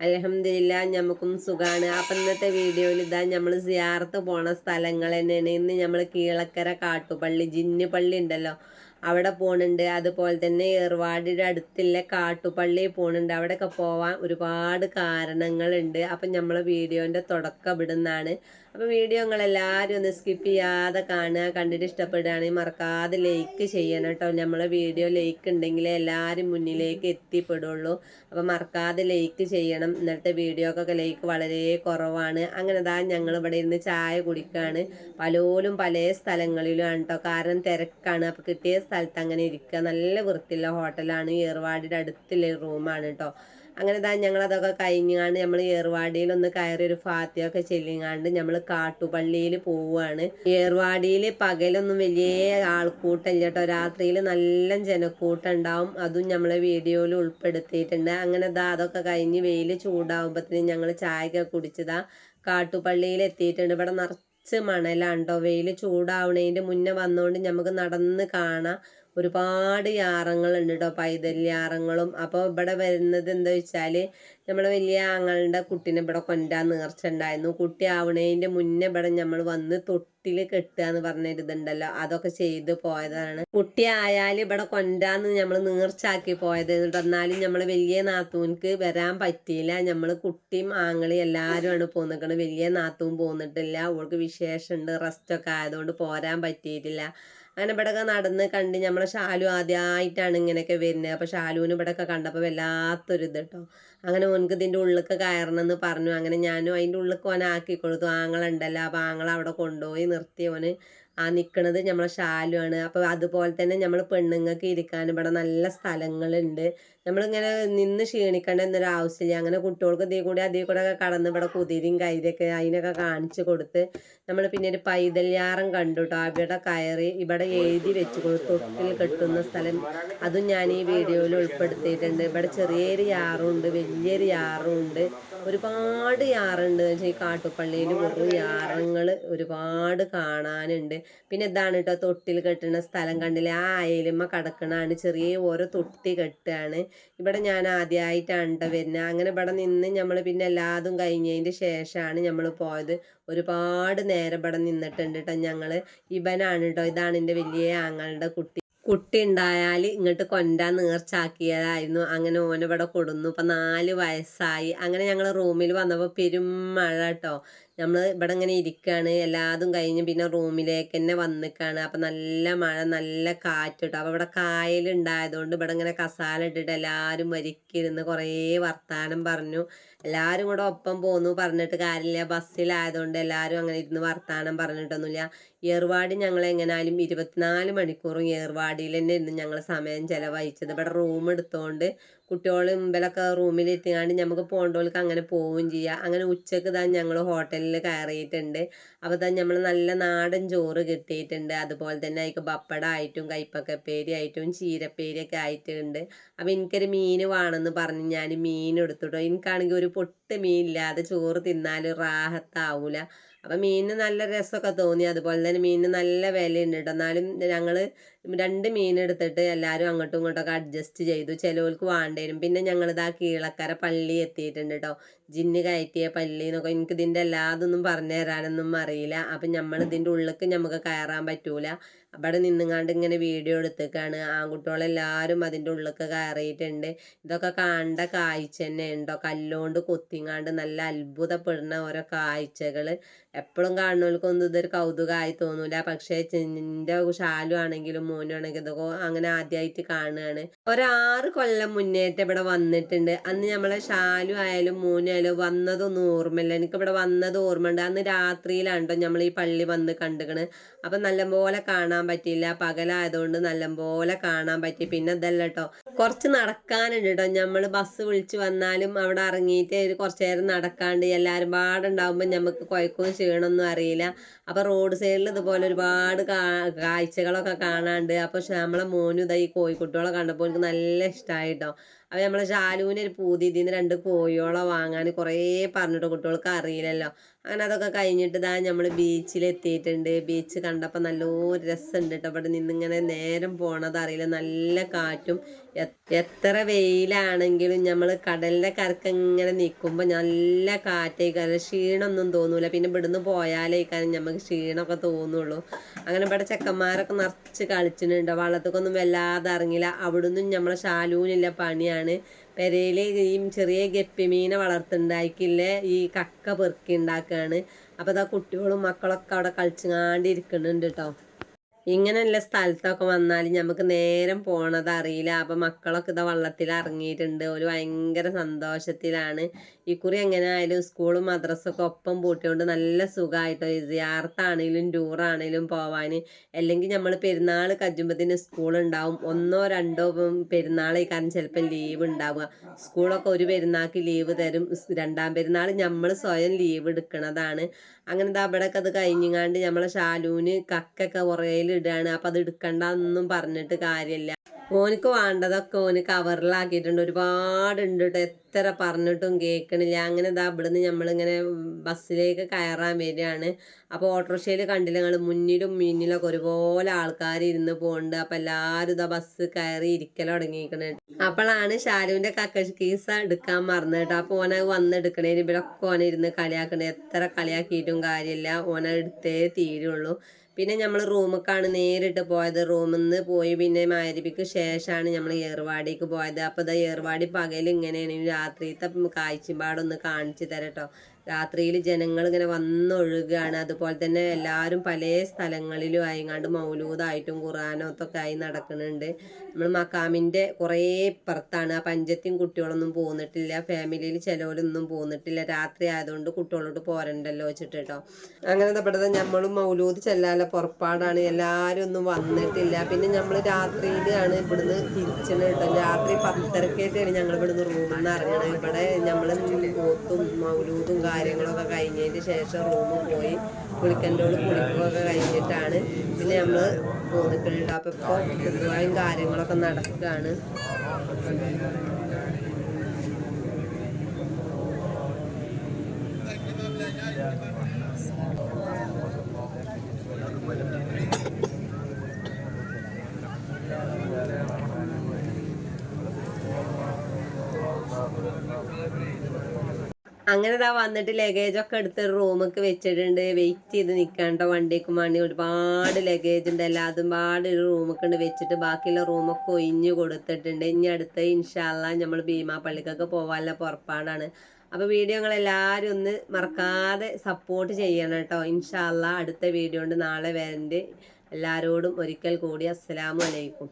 അലഹമില്ല നമുക്കും സുഖമാണ് അപ്പം ഇന്നത്തെ വീഡിയോയിൽ ഇതാ നമ്മൾ സിയാർത്ത് പോണ സ്ഥലങ്ങൾ തന്നെയാണ്. ഇന്ന് നമ്മൾ കീളക്കര കാട്ടുപള്ളി ജിന്ന് പള്ളി ഉണ്ടല്ലോ. അവിടെ പോണുണ്ട്. അതുപോലെ തന്നെ ഏർവാടിയുടെ അടുത്തുള്ള കാട്ടുപള്ളി പോണുണ്ട്. അവിടെയൊക്കെ പോവാൻ ഒരുപാട് കാരണങ്ങളുണ്ട്. അപ്പം നമ്മൾ വീഡിയോന്റെ തുടക്കം ഇടുന്നതാണ് അപ്പം വീഡിയോ നിങ്ങളെല്ലാവരും ഒന്ന് സ്കിപ്പ് ചെയ്യാതെ കാണുക. കണ്ടിട്ട് ഇഷ്ടപ്പെടുകയാണെങ്കിൽ മറക്കാതെ ലൈക്ക് ചെയ്യണം കേട്ടോ. നമ്മളെ വീഡിയോ ലൈക്ക് ഉണ്ടെങ്കിൽ എല്ലാവരും മുന്നിലേക്ക് എത്തിപ്പെടുള്ളൂ. അപ്പം മറക്കാതെ ലൈക്ക് ചെയ്യണം. ഇന്നത്തെ വീഡിയോക്കൊക്കെ ലൈക്ക് വളരെ കുറവാണ്. അങ്ങനെ ദാ ഞങ്ങൾ ഇവിടെ ഇരുന്ന് ചായ കുടിക്കുകയാണ് പലോലും പല സ്ഥലങ്ങളിലുമാണ് കേട്ടോ കാരണം തിരക്കാണ്. അപ്പോൾ കിട്ടിയ സ്ഥലത്ത് അങ്ങനെ ഇരിക്കുക നല്ല വൃത്തിയുള്ള ഹോട്ടലാണ് ഏർവാടിയുടെ അടുത്തുള്ള റൂമാണ് കേട്ടോ അങ്ങനെ ഇതാ ഞങ്ങൾ അതൊക്കെ കഴിഞ്ഞാണ് നമ്മൾ ഏർവാടിയിൽ ഒന്ന് കയറി ഒരു ഫാത്തിയൊക്കെ ചെല്ലിങ്ങാണ്ട് നമ്മൾ കാട്ടുപള്ളിയിൽ പോവുകയാണ് ഏർവാടിയിൽ പകലൊന്നും വലിയ ആൾക്കൂട്ടമില്ല കേട്ടോ രാത്രിയിൽ നല്ല ജനക്കൂട്ടം ഉണ്ടാവും അതും നമ്മളെ വീഡിയോയിൽ ഉൾപ്പെടുത്തിയിട്ടുണ്ട്. അങ്ങനെ ഇതാ അതൊക്കെ കഴിഞ്ഞ് വെയിൽ ചൂടാവുമ്പോഴത്തേനും ഞങ്ങൾ ചായയൊക്കെ കുടിച്ചതാ കാട്ടുപള്ളിയിൽ എത്തിയിട്ടുണ്ട്. ഇവിടെ നിറച്ച് മണലാണ്ടോ. വെയിൽ ചൂടാവണേന്റെ മുന്നേ വന്നുകൊണ്ട് നമുക്ക് നടന്ന് കാണാം. ഒരുപാട് യാറങ്ങളുണ്ട് കേട്ടോ പൈതൽ യാറങ്ങളും അപ്പോൾ ഇവിടെ വരുന്നത് എന്താ വെച്ചാൽ നമ്മളെ വലിയ ആങ്ങളുടെ കുട്ടീനെ ഇവിടെ കൊണ്ടാൻ നേർച്ച ഉണ്ടായിരുന്നു. കുട്ടി ആവണേന്റെ മുന്നേ ഇവിടെ നമ്മൾ വന്ന് തൊട്ടിൽ കെട്ടുക എന്ന് പറഞ്ഞിരുന്നുണ്ടല്ലോ അതൊക്കെ ചെയ്ത് പോയതാണ്. കുട്ടി ആയാൽ ഇവിടെ കൊണ്ടാന്ന് നമ്മൾ നേർച്ചാക്കി പോയത്. എന്നാലും നമ്മൾ വലിയ നാത്തൂൻക്ക് വരാൻ പറ്റിയില്ല. നമ്മൾ കുട്ടിയും ആങ്ങളി എല്ലാവരുമാണ് പോന്നിക്കണത് വലിയ നാത്തൂൻ പോന്നിട്ടില്ല. അവൾക്ക് വിശേഷമുണ്ട് റെസ്റ്റൊക്കെ ആയതുകൊണ്ട് പോരാൻ പറ്റിയിട്ടില്ല. അങ്ങനെ ഇവിടെയൊക്കെ നടന്ന് കണ്ട് നമ്മളെ ഷാലു ആദ്യമായിട്ടാണ് ഇങ്ങനെയൊക്കെ വരുന്നത്. അപ്പോൾ ഷാലുവിന് ഇവിടെയൊക്കെ കണ്ടപ്പോൾ വല്ലാത്തൊരു ഇത് കേട്ടോ അങ്ങനെ ഓനക്ക് ഇതിന്റെ ഉള്ളിലേക്ക് കയറണമെന്ന് പറഞ്ഞു. അങ്ങനെ ഞാനും അതിന്റെ ഉള്ളിലേക്ക് ഓനെ ആക്കി കൊടുത്തു ആങ്ങളുണ്ടല്ലോ അപ്പോൾ ആങ്ങളെ അവിടെ കൊണ്ടുപോയി നിർത്തി. ഓന് ആ നിൽക്കുന്നത് നമ്മളെ ഷാലുവാണ് അപ്പോൾ അതുപോലെ തന്നെ നമ്മൾ പെണ്ണുങ്ങൾക്ക് ഇരിക്കാൻ ഇവിടെ നല്ല സ്ഥലങ്ങളുണ്ട്. നമ്മളിങ്ങനെ നിന്ന് ക്ഷീണിക്കേണ്ട എന്നൊരു ആവശ്യമില്ല. അങ്ങനെ കുട്ടികൾക്ക് ഇതേ കൂടി അതേ കൂടെ ഒക്കെ കടന്ന് ഇവിടെ കുതിരയും കൈതൊക്കെ അതിനൊക്കെ കാണിച്ചു കൊടുത്ത് നമ്മൾ പിന്നെ ഒരു പൈതല്യാറം കണ്ടു കേട്ടോ അവിടെ കയറി ഇവിടെ എഴുതി വെച്ച് കൊടുത്തു തൊട്ടിൽ കെട്ടുന്ന സ്ഥലം. അതും ഞാൻ ഈ വീഡിയോയിൽ ഉൾപ്പെടുത്തിയിട്ടുണ്ട്. ഇവിടെ ചെറിയൊരു യാറുണ്ട് വലിയൊരു യാറുണ്ട്. ഒരുപാട് യാറുണ്ട്. ഈ കാട്ടുപള്ളിയിൽ യാറങ്ങൾ ഒരുപാട് കാണാനുണ്ട്. പിന്നെ ഇതാണ് കേട്ടോ തൊട്ടിൽ കെട്ടുന്ന സ്ഥലം കണ്ടില്ലേ? ആ അയലുമ്മ കിടക്കണാണ്. ചെറിയ ഓരോ തൊട്ടി കെട്ടാണ്. ഇവിടെ ഞാൻ ആദ്യമായിട്ടാണ് കേട്ടോ വരുന്നത് അങ്ങനെ ഇവിടെ നിന്ന് നമ്മൾ പിന്നെ എല്ലാതും കഴിഞ്ഞതിന്റെ ശേഷമാണ് നമ്മൾ പോയത്. ഒരുപാട് നേരം ഇവിടെ നിന്നിട്ടുണ്ട് കേട്ടോ ഞങ്ങൾ ഇവനാണ് കേട്ടോ ഇതാണ് എന്റെ വലിയ ആങ്ങളുടെ കുട്ടി. കുട്ടി ഉണ്ടായാൽ ഇങ്ങോട്ട് കൊണ്ട നേർച്ചാക്കിയതായിരുന്നു. അങ്ങനെ ഓനവിടെ കൊടുന്നു. ഇപ്പം നാല് വയസ്സായി. അങ്ങനെ ഞങ്ങൾ റൂമിൽ വന്നപ്പോൾ പെരും മഴ കേട്ടോ നമ്മൾ ഇവിടെ ഇങ്ങനെ ഇരിക്കുകയാണ് എല്ലാതും കഴിഞ്ഞ് പിന്നെ റൂമിലേക്ക് തന്നെ വന്നിക്കാണ്. അപ്പം നല്ല മഴ നല്ല കാറ്റ് കേട്ടോ അപ്പോൾ ഇവിടെ കായലുണ്ടായതുകൊണ്ട് ഇവിടെ ഇങ്ങനെ കസാല ഇട്ടിട്ട് എല്ലാവരും വരിക്കിരുന്ന് കുറേ വർത്തമാനം പറഞ്ഞു. എല്ലാവരും കൂടെ ഒപ്പം പോന്നു പറഞ്ഞിട്ട് കാര്യമില്ല. ബസ്സിലായതുകൊണ്ട് എല്ലാവരും അങ്ങനെ ഇരുന്ന് വർത്തമാനം പറഞ്ഞിട്ടൊന്നുമില്ല. ഏർവാടി ഞങ്ങൾ എങ്ങനാലും ഇരുപത്തിനാല് മണിക്കൂറും ഏർവാടിയിൽ തന്നെ ഇരുന്ന് ഞങ്ങൾ സമയം ചിലവഴിച്ചത്. ഇവിടെ റൂം എടുത്തുകൊണ്ട് കുട്ടികൾ മുമ്പിലൊക്കെ റൂമിൽ എത്തിയാണ്ട് നമുക്ക് പോകേണ്ടവർക്ക് അങ്ങനെ പോവുകയും ചെയ്യാം. അങ്ങനെ ഉച്ചയ്ക്ക് താൻ ഞങ്ങൾ ഹോട്ടലിൽ കയറിയിട്ടുണ്ട്. അപ്പോൾ താൻ നമ്മൾ നല്ല നാടൻ ചോറ് കിട്ടിയിട്ടുണ്ട്. അതുപോലെ തന്നെ അതിക്ക് പപ്പടമായിട്ടും കൈപ്പക്കപ്പേരി ആയിട്ടും ചീരപ്പേരിയൊക്കെ ആയിട്ടുണ്ട്. അപ്പോൾ എനിക്കൊരു മീൻ വേണമെന്ന് പറഞ്ഞ് ഞാൻ മീൻ എടുത്തിട്ടോ. എനിക്കാണെങ്കിൽ ഒരു പൊട്ട് മീൻ ഇല്ലാതെ ചോറ് തിന്നാൽ റാഹത്താവൂല. അപ്പം മീനിന് നല്ല രസമൊക്കെ തോന്നി. അതുപോലെ തന്നെ മീനിന് നല്ല വിലയുണ്ട് കേട്ടോ എന്നാലും ഞങ്ങൾ രണ്ട് മീൻ എടുത്തിട്ട് എല്ലാവരും അങ്ങോട്ടും ഇങ്ങോട്ടൊക്കെ അഡ്ജസ്റ്റ് ചെയ്തു. ചിലവർക്ക് വേണ്ടേരും പിന്നെ ഞങ്ങളിതാ കീളക്കര പള്ളി എത്തിയിട്ടുണ്ട് കേട്ടോ ജിന്ന് കയറ്റിയ പള്ളി എന്നൊക്കെ എനിക്ക് ഇതിന്റെ എല്ലാതൊന്നും പറഞ്ഞു തരാനൊന്നും അറിയില്ല. അപ്പം നമ്മൾ ഇതിന്റെ ഉള്ളിലേക്ക് നമുക്ക് കയറാൻ പറ്റൂല. അവിടെ നിന്നുങ്ങാണ്ട് ഇങ്ങനെ വീഡിയോ എടുത്തേക്കാണ്. ആൺകുട്ടികളെല്ലാവരും അതിന്റെ ഉള്ളിലേക്ക് കയറിയിട്ടുണ്ട്. ഇതൊക്കെ കണ്ട കാഴ്ച തന്നെ ഉണ്ടോ കല്ലുകൊണ്ട് കൊത്തിങ്ങാണ്ട് നല്ല അത്ഭുതപ്പെടുന്ന ഓരോ കാഴ്ചകൾ എപ്പോഴും കാണുന്നവർക്കൊന്നും ഇതൊരു കൗതുകമായി തോന്നൂല. പക്ഷേ ചെന്നിന്റെ ഷാലു ആണെങ്കിലും മോനാണെങ്കിലും ഇതൊക്കെ അങ്ങനെ ആദ്യമായിട്ട് കാണുകയാണ്. ഒരാറ് കൊല്ലം മുന്നേറ്റം ഇവിടെ വന്നിട്ടുണ്ട്. അന്ന് നമ്മളെ ഷാലു ആയാലും മോനായാലും വന്നതൊന്നും ഓർമ്മയില്ല. എനിക്ക് ഇവിടെ വന്നത് ഓർമ്മയുണ്ട്. അന്ന് രാത്രിയിലാണ്ടോ നമ്മൾ ഈ പള്ളി വന്ന് കണ്ടുകണ് അപ്പം നല്ലപോലെ കാണാൻ പറ്റിയില്ല. പകലായതുകൊണ്ട് നല്ലപോലെ കാണാൻ പറ്റി. പിന്നെ ഇതല്ല കുറച്ച് നടക്കാനുണ്ട് കേട്ടോ നമ്മൾ ബസ് വിളിച്ച് വന്നാലും അവിടെ ഇറങ്ങിയിട്ട് കുറച്ച് നേരം നടക്കാണ്ട് എല്ലാവരും പാടുണ്ടാവുമ്പോൾ നമുക്ക് കുഴക്കവും ക്ഷീണമൊന്നും അറിയില്ല. അപ്പോൾ റോഡ് സൈഡിൽ ഇതുപോലെ ഒരുപാട് കാഴ്ചകളൊക്കെ കാണാണ്ട്. അപ്പോൾ നമ്മളെ മോനും ഇതാ ഈ കോഴിക്കുട്ടികളെ കണ്ടപ്പോൾ എനിക്ക് നല്ല ഇഷ്ടമായി അപ്പോൾ നമ്മളെ ശാലുവിന് ഒരു പൂതി ഇതിന്ന് രണ്ട് കോഴിയോളം വാങ്ങാൻ കുറേ പറഞ്ഞിട്ട് കുട്ടികൾക്ക് അറിയില്ലല്ലോ. അങ്ങനെ അതൊക്കെ കഴിഞ്ഞിട്ട് ഇതാ നമ്മൾ ബീച്ചിലെത്തിയിട്ടുണ്ട്. ബീച്ച് കണ്ടപ്പോൾ നല്ലൊരു രസമുണ്ട് കേട്ടോ ഇവിടെ നിന്നിങ്ങനെ നേരം പോണത് അറിയില്ല. നല്ല കാറ്റും എത്ര വെയിലാണെങ്കിലും നമ്മൾ കടലിന്റെ കരക്ക് ഇങ്ങനെ നിൽക്കുമ്പോൾ നല്ല കാറ്റേക്കാരം. ക്ഷീണമൊന്നും തോന്നൂല. പിന്നെ ഇവിടുന്ന് പോയാലേക്കാരം നമുക്ക് ക്ഷീണമൊക്കെ തോന്നുള്ളൂ. അങ്ങനെ ഇവിടെ ചെക്കന്മാരൊക്കെ നിറച്ച് കളിച്ചിട്ടുണ്ട് വള്ളത്തേക്കൊന്നും വല്ലാതെ ഇറങ്ങില്ല അവിടുന്ന് നമ്മളെ ശാലൂനില്ല പണിയാണ്. പെരയിൽ ഈ ചെറിയ ഗപ്പിമീനെ വളർത്തുണ്ടായിക്കില്ലേ ഈ കക്ക പെറുക്കി ഉണ്ടാക്കുകയാണ് അപ്പോൾ അതാ കുട്ടികളും മക്കളൊക്കെ അവിടെ കളിച്ചുങ്ങാണ്ടിരിക്കുന്നുണ്ട് കേട്ടോ ഇങ്ങനെയുള്ള സ്ഥലത്തൊക്കെ വന്നാൽ നമുക്ക് നേരം പോണത് അറിയില്ല. അപ്പം മക്കളൊക്കെ ഇതാ വള്ളത്തിൽ ഇറങ്ങിയിട്ടുണ്ട്. ഒരു ഭയങ്കര സന്തോഷത്തിലാണ്. ഇക്കുറി എങ്ങനെ ആയാലും സ്കൂളും മദ്രസൊക്കെ ഒപ്പം പൂട്ടിയോണ്ട് നല്ല സുഖമായിട്ടോ സിയാർത്താണെങ്കിലും ടൂറാണെങ്കിലും പോവാൻ അല്ലെങ്കിൽ നമ്മൾ പെരുന്നാൾ കജുമ്പത്തിന് സ്കൂൾ ഉണ്ടാവും. ഒന്നോ രണ്ടോ പെരുന്നാൾ കാരണം ചിലപ്പോൾ ലീവ് ഉണ്ടാവുക. സ്കൂളൊക്കെ ഒരു പെരുന്നാൾക്ക് ലീവ് തരും. രണ്ടാം പെരുന്നാൾ നമ്മൾ സ്വയം ലീവ് എടുക്കണതാണ്. അങ്ങനെ ദാ ഇവിടെയൊക്കെ അത് കഴിഞ്ഞങ്ങാണ്ട് നമ്മളെ ശാലൂന് കക്കൊക്കെ ഉറയിലിടുകയാണ് അപ്പം അത് എടുക്കണ്ട എന്നൊന്നും പറഞ്ഞിട്ട് കാര്യമില്ല ഓനിക്ക് വേണ്ടതൊക്കെ ഓന് കവറിലാക്കിയിട്ടുണ്ട്. ഒരുപാടുണ്ട് കേട്ടോ എത്ര പറഞ്ഞിട്ടും കേൾക്കണില്ല. അങ്ങനെ ഇതാ ഇവിടുന്ന് നമ്മളിങ്ങനെ ബസ്സിലേക്ക് കയറാൻ വരികയാണ്. അപ്പോൾ ഓട്ടോറിക്ഷയിൽ കണ്ടില്ല ഞങ്ങൾ മുന്നിലും മുന്നിലൊക്കെ ഒരുപോലെ ആൾക്കാർ ഇരുന്ന് പോകുന്നുണ്ട് അപ്പോൾ എല്ലാവരും ഇതാ ബസ് കയറി ഇരിക്കൽ തുടങ്ങിയിരിക്കണേ. അപ്പോഴാണ് ഷാരുവിന്റെ കക്ക കീസ എടുക്കാൻ മറന്നു കേട്ടോ. അപ്പോൾ ഓനെ വന്നെടുക്കണേന് ഇവരൊക്കെ ഓനെ ഇരുന്ന് കളിയാക്കണേ. എത്ര കളിയാക്കിയിട്ടും കാര്യമില്ല. ഓനെ എടുത്തേ തീരുള്ളൂ. പിന്നെ നമ്മൾ റൂമിലേക്കാണ് നേരിട്ട് പോയത്. റൂമിൽ നിന്ന് പോയി പിന്നെ മാരിപ്പിക്ക് ശേഷമാണ് നമ്മൾ ഏർവാടിക്ക് പോയത്. അപ്പോൾ ഇത് ഏർവാടി പകൽ ഇങ്ങനെയാണ് രാത്രിത്തെ കാഴ്ചപ്പാടൊന്ന് കാണിച്ചു തരട്ടോ. രാത്രിയിൽ ജനങ്ങൾ ഇങ്ങനെ വന്നൊഴുകുകയാണ് അതുപോലെ തന്നെ എല്ലാവരും പല സ്ഥലങ്ങളിലും ആയിങ്ങാണ്ട് മൗലൂദായിട്ടും ഖുറാനൊക്കെ ആയി നടക്കുന്നുണ്ട് നമ്മൾ മക്കാമിന്റെ കുറേ ഇപ്പുറത്താണ്. ആ പഞ്ചത്തിയും കുട്ടികളൊന്നും പോന്നിട്ടില്ല. ഫാമിലിയിൽ ചിലവരൊന്നും പോന്നിട്ടില്ല. രാത്രി ആയതുകൊണ്ട് കുട്ടികളോട് പോരണ്ടല്ലോ വെച്ചിട്ട് കേട്ടോ അങ്ങനെ ഇതപ്പെടുന്നത് നമ്മളും മൗലൂദ് ചെല്ലാല പുറപ്പാടാണ്. എല്ലാവരും ഒന്നും വന്നിട്ടില്ല. പിന്നെ നമ്മൾ രാത്രിയിലാണ് ഇവിടുന്ന് തിരിച്ചത് കേട്ടോ. രാത്രി പത്തരക്കായിട്ടാണ് ഞങ്ങൾ ഇവിടുന്ന് റൂമിൽ നിന്ന് ഇറങ്ങണത് ഇവിടെ നമ്മൾ പോത്തും മൗലൂദും കാര്യങ്ങളൊക്കെ കഴിഞ്ഞതിന് ശേഷം റൂമിൽ പോയി. കുളിക്കന്റോട് കുളിക്കുകയൊക്കെ കഴിഞ്ഞിട്ടാണ്. പിന്നെ നമ്മൾ പോന്നിട്ടുണ്ട് അപ്പോൾ ഇപ്പോൾ പൊതുവായും കാര്യങ്ങളൊക്കെ നടക്കുകയാണ് അങ്ങനെ ഇതാ വന്നിട്ട് ലഗേജ് ഒക്കെ എടുത്ത് റൂമൊക്കെ വെച്ചിട്ടുണ്ട്. വെയിറ്റ് ചെയ്ത് നിൽക്കാണ്ടോ വണ്ടിക്ക് മണി ഒരുപാട് ലഗേജ് ഉണ്ട്. എല്ലാതും പാട് ഒരു റൂമൊക്കെ ഉണ്ട് വെച്ചിട്ട് ബാക്കിയുള്ള റൂമൊക്കെ ഒഴിഞ്ഞു കൊടുത്തിട്ടുണ്ട്. ഇനി അടുത്ത് ഇൻഷാല്ല നമ്മൾ ഭീമാ പള്ളിക്കൊക്കെ പോകാനുള്ള പുറപ്പാടാണ്. അപ്പോൾ വീഡിയോ നിങ്ങൾ എല്ലാവരും ഒന്ന് മറക്കാതെ സപ്പോർട്ട് ചെയ്യണം കേട്ടോ. ഇൻഷാല്ല അടുത്ത വീഡിയോ കൊണ്ട് നാളെ വരണ്ട്. എല്ലാവരോടും ഒരിക്കൽ കൂടി അസ്സലാമു അലൈക്കും.